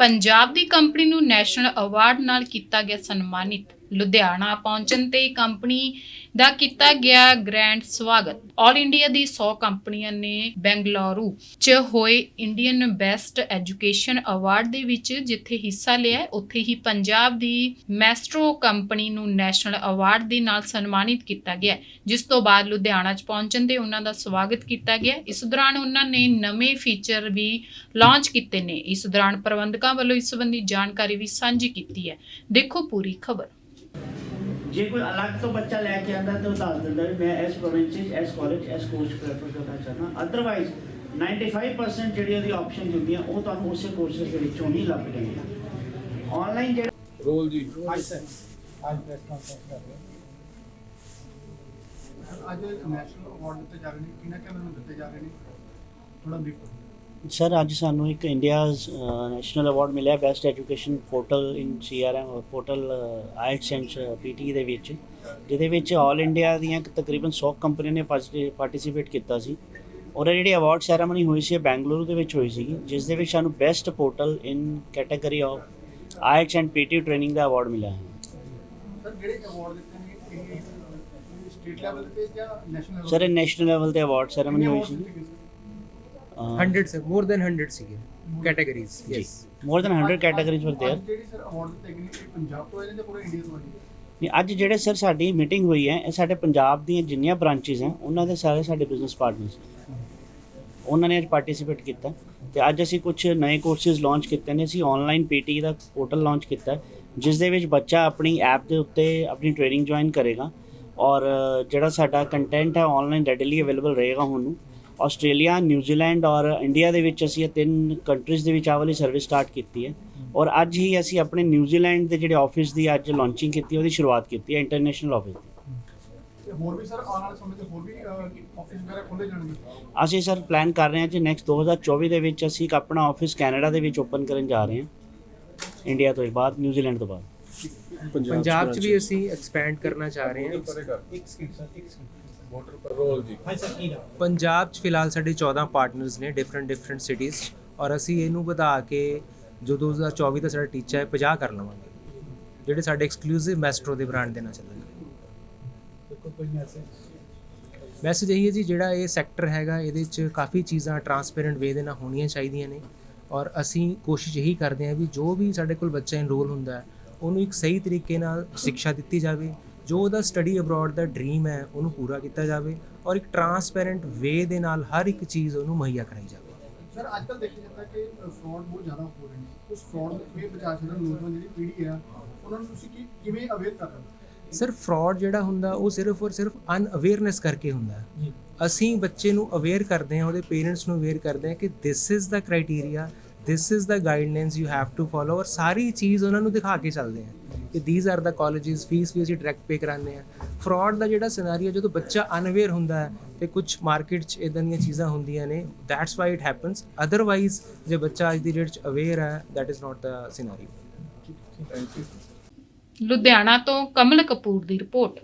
ਪੰਜਾਬ ਦੀ ਕੰਪਨੀ ਨੂੰ national award ਨਾਲ ਕੀਤਾ ਗਿਆ ਸਨਮਾਨਿਤ। ਲੁਧਿਆਣਾ ਪਹੁੰਚਣ ਤੇ ਕੰਪਨੀ ਦਾ ਕੀਤਾ ਗਿਆ ਗ੍ਰੈਂਡ ਸਵਾਗਤ। ਆਲ ਇੰਡੀਆ ਦੀ 100 ਕੰਪਨੀਆਂ ਨੇ ਬੈਂਗਲੁਰੂ 'ਚ ਹੋਏ ਇੰਡੀਅਨ ਬੈਸਟ ਐਜੂਕੇਸ਼ਨ ਅਵਾਰਡ ਦੇ ਵਿੱਚ ਜਿੱਥੇ ਹਿੱਸਾ ਲਿਆ ਉੱਥੇ ਹੀ ਪੰਜਾਬ ਦੀ ਮੈਸਟਰੋ ਕੰਪਨੀ ਨੂੰ ਨੈਸ਼ਨਲ ਅਵਾਰਡ ਦੇ ਨਾਲ ਸਨਮਾਨਿਤ ਕੀਤਾ ਗਿਆ ਜਿਸ ਤੋਂ ਬਾਅਦ ਲੁਧਿਆਣਾ 'ਚ ਪਹੁੰਚਣ ਤੇ ਉਹਨਾਂ ਦਾ ਸਵਾਗਤ ਕੀਤਾ ਗਿਆ ਇਸ ਦੌਰਾਨ ਉਹਨਾਂ ਨੇ ਨਵੇਂ ਫੀਚਰ ਵੀ ਲਾਂਚ ਕੀਤੇ ਨੇ। ਇਸ ਦੌਰਾਨ ਪ੍ਰਬੰਧਕਾਂ ਵੱਲੋਂ ਇਸ ਸੰਬੰਧੀ ਜਾਣਕਾਰੀ ਵੀ ਸਾਂਝੀ ਕੀਤੀ ਹੈ। ਦੇਖੋ ਪੂਰੀ ਖਬਰ। ਜੇ ਕੋਈ ਅਲੱਗ ਤੋਂ ਬੱਚਾ ਲੈ ਕੇ ਆਂਦਾ ਤਾਂ ਉਹ ਦੱਸ ਦਿੰਦਾ ਵੀ ਮੈਂ ਇਸ ਪ੍ਰੋਵਿੰਸ 'ਚ ਇਸ ਕਾਲਜ ਇਸ ਕੋਰਸ ਪ੍ਰੈਫਰ ਕਰਨਾ ਚਾਹੁੰਦਾ। ਅਦਰਵਾਈਜ਼ 95% ਜਿਹੜੀ ਉਹਦੀ ਆਪਸ਼ਨ ਹੁੰਦੀਆਂ ਉਹ ਤੁਹਾਨੂੰ ਉਸੇ ਕੋਰਸਸ ਦੇ ਵਿੱਚੋਂ ਹੀ ਲੱਭ ਜਾਣਗੀਆਂ। ਆਨਲਾਈਨ ਜਿਹੜਾ ਰੋਲ ਜੀ। ਅੱਜ ਸਰ ਅੱਜ ਪ੍ਰੈਸ ਕਾਨਫਰੰਸ ਕਰ ਰਹੇ ਅੱਜ ਨੈਸ਼ਨਲ ਅਵਾਰਡ ਦਿੱਤੇ ਜਾ ਰਹੇ ਨੇ। ਕਿਹਨਾਂ ਕਿਹਨਾਂ ਨੂੰ ਦਿੱਤੇ ਜਾ ਰਹੇ ਨੇ? ਥੋੜਾ ਬਰੀਫ ਸਰ ਅੱਜ ਸਾਨੂੰ ਇੱਕ ਇੰਡੀਆਜ਼ ਨੈਸ਼ਨਲ ਅਵਾਰਡ ਮਿਲਿਆ best education portal in CRM portal IELTS and PTE ਦੇ ਵਿੱਚ ਜਿਹਦੇ ਵਿੱਚ ਆਲ ਇੰਡੀਆ ਦੀਆਂ ਤਕਰੀਬਨ 100 ਕੰਪਨੀਆਂ ਨੇ ਪਾਰਟਿਸਿਪੇਟ ਕੀਤਾ ਸੀ। ਔਰ ਇਹ ਜਿਹੜੀ ਅਵਾਰਡ ਸੈਰਾਮਨੀ ਹੋਈ ਸੀ ਇਹ ਬੈਂਗਲੁਰੂ ਦੇ ਵਿੱਚ ਹੋਈ ਸੀ ਜਿਸ ਦੇ ਵਿੱਚ ਸਾਨੂੰ best portal in category of IELTS and PTE training the award ਮਿਲਿਆ ਹੈ। ਸਰ ਜਿਹੜੇ ਅਵਾਰਡ ਦਿੱਤੇ ਨੇ? ਇਹ ਸਟੇਟ ਲੈਵਲ ਤੇ ਜਾਂ ਨੈਸ਼ਨਲ ਸਰ ਨੈਸ਼ਨਲ ਲੈਵਲ ਤੇ? ਅਵਾਰਡ ਸੈਰਾਮਨੀ ਹੋਈ ਸੀ। 100 ਸੇ ਮੋਰ ਦੈਨ 100 ਸੀਗੇ ਕੈਟਾਗਰੀਜ਼ ਜੀ yes more than 100 categories were there ਜਿਹੜੀ ਸਰ ਅਵਾਰਡ ਦਿੱਤੇ ਗਏ ਨੇ ਇਹ ਪੰਜਾਬ ਤੋਂ ਆਏ ਨੇ ਜਾਂ ਪੂਰੇ ਇੰਡੀਆ ਤੋਂ ਆਏ ਨੇ ਨਹੀਂ ਅੱਜ ਜਿਹੜੇ ਸਰ ਸਾਡੀ ਮੀਟਿੰਗ ਹੋਈ ਹੈ ਇਹ ਸਾਡੇ ਪੰਜਾਬ ਦੀਆਂ ਜਿੰਨੀਆਂ ਬ੍ਰਾਂਚਿਸ ਹੈ ਉਹਨਾਂ ਦੇ ਸਾਰੇ ਸਾਡੇ ਬਿਜ਼ਨਸ ਪਾਰਟਨਰਸ ਉਹਨਾਂ ਨੇ ਅੱਜ ਪਾਰਟਿਸਿਪੇਟ ਕੀਤਾ ਤੇ ਅੱਜ ਅਸੀਂ ਕੁਝ ਨਵੇਂ ਕੋਰਸਿਸ ਲਾਂਚ ਕੀਤੇ ਨੇ ਅਸੀਂ ਆਨਲਾਈਨ ਪੀਟੀ ਦਾ ਪੋਰਟਲ ਲਾਂਚ ਕੀਤਾ ਹੈ, ਜਿਸ ਦੇ ਵਿੱਚ ਬੱਚਾ ਆਪਣੀ ਐਪ ਦੇ ਉੱਤੇ ਆਪਣੀ ਟ੍ਰੇਨਿੰਗ ਜੁਆਇਨ ਕਰੇਗਾ ਔਰ ਅ, ਜਿਹੜਾ ਸਾਡਾ ਕੰਟੈਂਟ ਹੈ ਆਨਲਾਈਨ ਰੈਡੀਲੀ ਅਵੇਲੇਬਲ ਰਹੇਗਾ ਹੁਣ ਨੂੰ ਆਸਟ੍ਰੇਲੀਆ ਨਿਊਜ਼ੀਲੈਂਡ ਔਰ ਇੰਡੀਆ ਦੇ ਵਿੱਚ ਅਸੀਂ ਇਹ ਤਿੰਨ ਕੰਟਰੀਜ਼ ਦੇ ਵਿੱਚ ਆਹ ਵਾਲੀ ਸਰਵਿਸ ਸਟਾਰਟ ਕੀਤੀ ਹੈ। ਔਰ ਅੱਜ ਹੀ ਅਸੀਂ ਆਪਣੇ ਨਿਊਜ਼ੀਲੈਂਡ ਦੇ ਜਿਹੜੇ ਆਫਿਸ ਦੀ ਅੱਜ ਲਾਂਚਿੰਗ ਕੀਤੀ ਉਹਦੀ ਸ਼ੁਰੂਆਤ ਕੀਤੀ ਹੈ ਇੰਟਰਨੈਸ਼ਨਲ ਆਫਿਸ ਦੀ। ਤੇ ਹੋਰ ਵੀ ਸਰ ਆਉਣ ਵਾਲੇ ਸਮੇਂ ਤੇ ਹੋਰ ਵੀ ਆਫਿਸ ਵਗੈਰਾ ਖੋਲੇ ਜਾਣਗੇ? ਅਸੀਂ ਸਰ ਪਲਾਨ ਕਰ ਰਹੇ ਹਾਂ ਜੀ ਨੈਕਸਟ 2024 ਦੇ ਵਿੱਚ ਅਸੀਂ ਇੱਕ ਆਪਣਾ ਆਫਿਸ ਕੈਨੇਡਾ ਦੇ ਵਿੱਚ ਓਪਨ ਕਰਨ ਜਾ ਰਹੇ ਹਾਂ। ਇੰਡੀਆ ਤੋਂ ਬਾਅਦ ਨਿਊਜ਼ੀਲੈਂਡ ਤੋਂ ਬਾਅਦ। ਪੰਜਾਬ 'ਚ ਵੀ ਅਸੀਂ ਐਕਸਪੈਂਡ ਕਰਨਾ ਚਾਹ ਰਹੇ ਹਾਂ। ਇੱਕ ਸਕਿੰਟ ਸਰ ਇੱਕ ਸਕਿੰਟ ਮੋਟਰ ਪਰ ਰੋਲ ਜੀ। ਹਾਂ ਸਰ ਕੀ ਨਾਮ? ਪੰਜਾਬ 'ਚ ਫਿਲਹਾਲ ਸਾਡੇ 14 ਪਾਰਟਨਰਸ ਨੇ ਡਿਫਰੈਂਟ ਡਿਫਰੈਂਟ ਸਿਟੀਜ਼ 'ਚ। ਔਰ ਅਸੀਂ ਇਹਨੂੰ ਵਧਾ ਕੇ ਜੋ 2024 ਦਾ ਸਾਡਾ ਟੀਚਾ ਹੈ 50 ਕਰ ਲਵਾਂਗੇ। ਜਿਹੜੇ ਸਾਡੇ ਐਕਸਕਲੂਸਿਵ ਮੈਸਟਰੋ ਦੇ ਬ੍ਰਾਂਡ ਦੇ ਨਾਲ ਚੱਲਣਗੇ ਕੋਈ ਕੋਈ ਮੈਸੇਜ ਮੈਸੇਜ ਇਹੀ ਹੈ ਜੀ ਜਿਹੜਾ ਇਹ ਸੈਕਟਰ ਹੈਗਾ ਇਹਦੇ 'ਚ ਕਾਫੀ ਚੀਜ਼ਾਂ ਟਰਾਂਸਪੇਰੈਂਟ ਵੇ ਦੇ ਨਾਲ ਹੋਣੀਆਂ ਚਾਹੀਦੀਆਂ ਨੇ। ਔਰ ਅਸੀਂ ਕੋਸ਼ਿਸ਼ ਇਹੀ ਕਰਦੇ ਹਾਂ ਵੀ ਜੋ ਵੀ ਸਾਡੇ ਕੋਲ ਬੱਚਾ ਇਨਰੋਲ ਹੁੰਦਾ ਹੈ ਉਹਨੂੰ ਇੱਕ ਸਹੀ ਤਰੀਕੇ ਨਾਲ ਸਿੱਖਿਆ ਦਿੱਤੀ ਜਾਵੇ ਜੋ ਉਹਦਾ ਸਟੱਡੀ ਅਬਰੋਡ ਦਾ ਡ੍ਰੀਮ ਹੈ ਉਹਨੂੰ ਪੂਰਾ ਕੀਤਾ ਜਾਵੇ ਔਰ ਇੱਕ ਟਰਾਂਸਪੇਰੈਂਟ ਵੇ ਦੇ ਨਾਲ ਹਰ ਇੱਕ ਚੀਜ਼ ਉਹਨੂੰ ਮੁਹੱਈਆ ਕਰਾਈ ਜਾਵੇ। ਸਰ ਅੱਜ ਕੱਲ੍ਹ ਦੇਖਿਆ ਜਾਂਦਾ ਕਿ ਫਰਾਡ ਬਹੁਤ ਜ਼ਿਆਦਾ ਹੋ ਰਹੇ ਨੇ। ਉਸ ਫਰਾਡ ਕਿਵੇਂ ਬਚਾ ਸਕਦੇ ਹੋ ਨੌਜਵਾਨ ਜਿਹੜੀ ਪੀੜ੍ਹੀ ਆ ਉਹਨਾਂ ਨੂੰ ਤੁਸੀਂ ਕੀ ਕਿਵੇਂ ਅਵੇਅਰ ਕਰ ਰਹੇ ਸਰ ਫਰਾਡ ਜਿਹੜਾ ਹੁੰਦਾ ਉਹ ਸਿਰਫ ਔਰ ਸਿਰਫ ਅਨਅਵੇਅਰਨੈਸ ਕਰਕੇ ਹੁੰਦਾ ਅਸੀਂ ਬੱਚੇ ਨੂੰ ਅਵੇਅਰ ਕਰਦੇ ਹਾਂ ਉਹਦੇ ਪੇਰੈਂਟਸ ਨੂੰ ਅਵੇਅਰ ਕਰਦੇ ਹਾਂ ਕਿ this is the criteria this is the guidelines you have to follow ਔਰ ਸਾਰੀ ਚੀਜ਼ ਉਹਨਾਂ ਨੂੰ ਦਿਖਾ ਕੇ ਚੱਲਦੇ ਹਾਂ ਕਿ these are the colleges fees ਵੀ ਅਸੀਂ ਡਾਇਰੈਕਟ ਪੇ ਕਰਾਉਂਦੇ ਹਾਂ ਫਰਾਡ ਦਾ ਜਿਹੜਾ ਸਿਨੈਰੀਓ ਜਦੋਂ ਬੱਚਾ ਅਨਅਵੇਅਰ ਹੁੰਦਾ ਹੈ ਤੇ ਕੁਝ ਮਾਰਕੀਟ 'ਚ ਇਦਾਂ ਦੀਆਂ ਚੀਜ਼ਾਂ ਹੁੰਦੀਆਂ ਨੇ that's why it happens otherwise ਜੇ ਬੱਚਾ ਅੱਜ ਦੀ ਡੇਟ 'ਚ ਅਵੇਅਰ ਹੈ that is not the scenario Ludhiana ਤੋਂ ਕਮਲ ਕਪੂਰ ਦੀ ਰਿਪੋਰਟ।